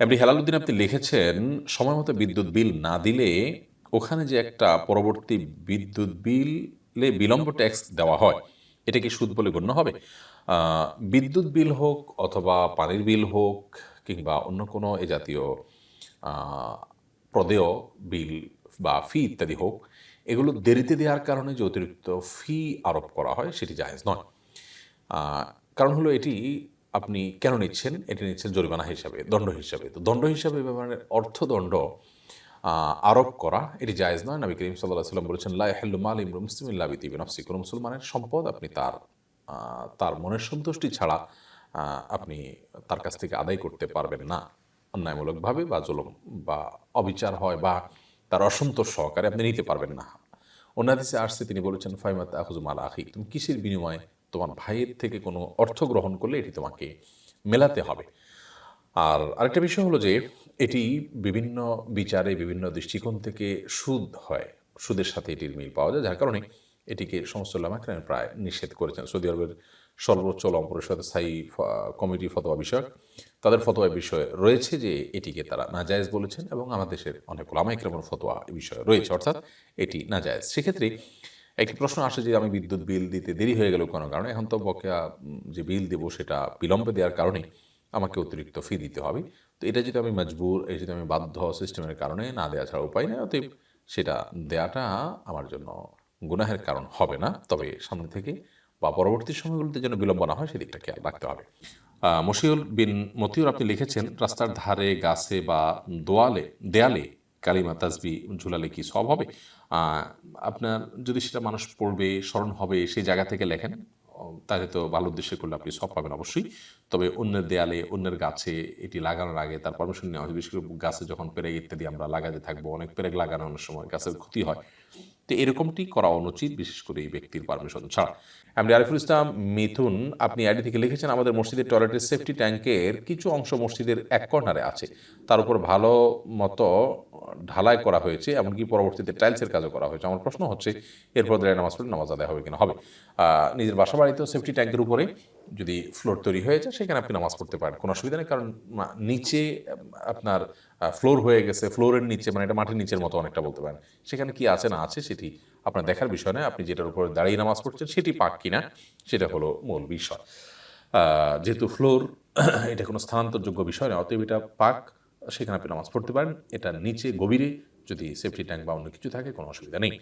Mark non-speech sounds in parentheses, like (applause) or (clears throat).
এমনি হেলালুদ্দিন আপনি লিখেছেন, সময় মতো বিদ্যুৎ বিল না দিলে ওখানে যে একটা পরবর্তী বিদ্যুৎ বিলে বিলম্ব ট্যাক্স দেওয়া হয়, এটা কি সুদ বলে গণ্য হবে? বিদ্যুৎ বিল হোক অথবা পানির বিল হোক কিংবা অন্য কোনো এ জাতীয় প্রদেয় বিল বা ফি ইত্যাদি হোক, এগুলো দেরিতে দেওয়ার কারণে যে অতিরিক্ত ফি আরোপ করা হয় সেটি জায়েজ নয়। কারণ হলো এটি আপনি কেন নিচ্ছেন? এটি নিচ্ছেন জরিমানা হিসাবে দণ্ড হিসাবে। তো দণ্ড হিসাবে ব্যাপারে অর্থদণ্ড আহ, আরোপ করা এটি জায়েজ নয়। নবী করিম সাল্লাহ সাল্লাম বলেছেন লাই হেল্লু মাল মুসলিম ইল্লা বিতিবি নফসি কোনো মুসলমানের সম্পদ আপনি তার তার মনের সন্তুষ্টি ছাড়া আপনি তার কাছ থেকে আদায় করতে পারবেন না। অন্যায়মূলকভাবে বা জুলুম বা অবিচার হয় বা তার অসন্তোষ সহকারে আপনি নিতে পারবেন না। অন্যাদিসে আসছে তিনি বলেছেন ফাইমাত আহজুমাল আখি। তুমি কিসের বিনিময়ে তোমার ভাইয়ের থেকে কোনো অর্থ গ্রহণ করলে এটি তোমাকে মেলাতে হবে। আর আরেকটা বিষয় হলো যে, এটি বিভিন্ন বিচারে বিভিন্ন দৃষ্টিকোণ থেকে সুদ হয়। সুদের সাথে এটির মিল পাওয়া যায়, যার কারণে এটিকে সমস্ত লামাকরাম প্রায় নিষেধ করেছেন। সৌদি আরবের সর্বোচ্চ লম পরিষদ স্থায়ী কমিটি ফতোয়া বিষয়ক, তাদের ফতোয়া বিষয়ে রয়েছে যে, এটিকে তারা নাজায়েজ বলেছেন এবং আমাদের দেশের অনেক লামাইক্রামের ফতোয়া বিষয়ে রয়েছে, অর্থাৎ এটি নাজায়েজ। সেক্ষেত্রে একটি প্রশ্ন আসে যে আমি বিদ্যুৎ বিল দিতে দেরি হয়ে গেল কোনো কারণে এখন তো বকেয়া যে বিল দেবো সেটা বিলম্বে দেওয়ার কারণে আমাকে অতিরিক্ত ফি দিতে হবে। তো এটা যদি আমি মজবুর এই যদি আমি বাধ্য সিস্টেমের কারণে না দেওয়া ছাড়া উপায় নেই অতএব সেটা দেওয়াটা আমার জন্য গুনাহের কারণ হবে না। তবে সামনে থেকে বা পরবর্তী সময়গুলোতে যেন বিলম্ব না হয় সেদিকটা খেয়াল রাখতে হবে। মশিউল বিন মতিউর আপনি লিখেছেন রাস্তার ধারে গাছে বা দোয়ালে দেয়ালে কালিমা তাজবি ঝুলালে কি সব হবে? আপনার যদি সেটা মানুষ পড়বে, স্মরণ হবে, সেই জায়গা থেকে লেখেন, তাহলে তো ভালো উদ্দেশ্যে করলে আপনি সব পাবেন অবশ্যই। তবে অন্যের দেয়ালে, অন্যের গাছে এটি লাগানোর আগে তার পারমিশন নেওয়া হয়। বিশেষ করে গাছে যখন পেরেক ইত্যাদি আমরা লাগাতে থাকব, অনেক পেরেক লাগানোর সময় গাছের ক্ষতি হয়। তো এরকমটি করা অনুচিত, বিশেষ করে এই ব্যক্তির পারমিশন ছাড়া। এমনি আরিফুল ইসলাম, মিথুন, আপনি আইডি থেকে লিখেছেন, আমাদের মসজিদের টয়লেটের সেফটি ট্যাঙ্কের কিছু অংশ মসজিদের এক কর্নারে আছে। তার উপর ভালো মতো ঢালাই করা হয়েছে, এমনকি পরবর্তীতে টাইলসের কাজও করা হয়েছে। আমার প্রশ্ন হচ্ছে, এরপর দাঁড়িয়ে নামাজ পড়লে নামাজ আদায় হবে কিনা? হবে। নিজের বাসা বাড়িতেও সেফটি ট্যাঙ্কের উপরে যদি ফ্লোর তৈরি হয়ে যায় সেখানে আপনি নামাজ পড়তে পারেন। কোনো অসুবিধা নেই কারণ নিচে আপনার ফ্লোর হয়ে গেছে ফ্লোরের নিচে মানে এটা মাটির নিচের মতো অনেকটা বলতে পারেন। সেখানে কি আছে না আছে সেটি আপনার দেখার বিষয় নয়। আপনি যেটার উপরে দাঁড়িয়ে নামাজ পড়ছেন সেটি পাক কিনা সেটা হলো মূল বিষয়। যেহেতু ফ্লোর (clears throat) এটা কোনো স্থানান্তরযোগ্য বিষয় নয় অতএব এটা পাক সেখানে আপনি নামাজ পড়তে পারেন। এটা নিচে গভীরে যদি সেফটি ট্যাঙ্ক বা অন্য কিছু থাকে কোনো অসুবিধা নেই।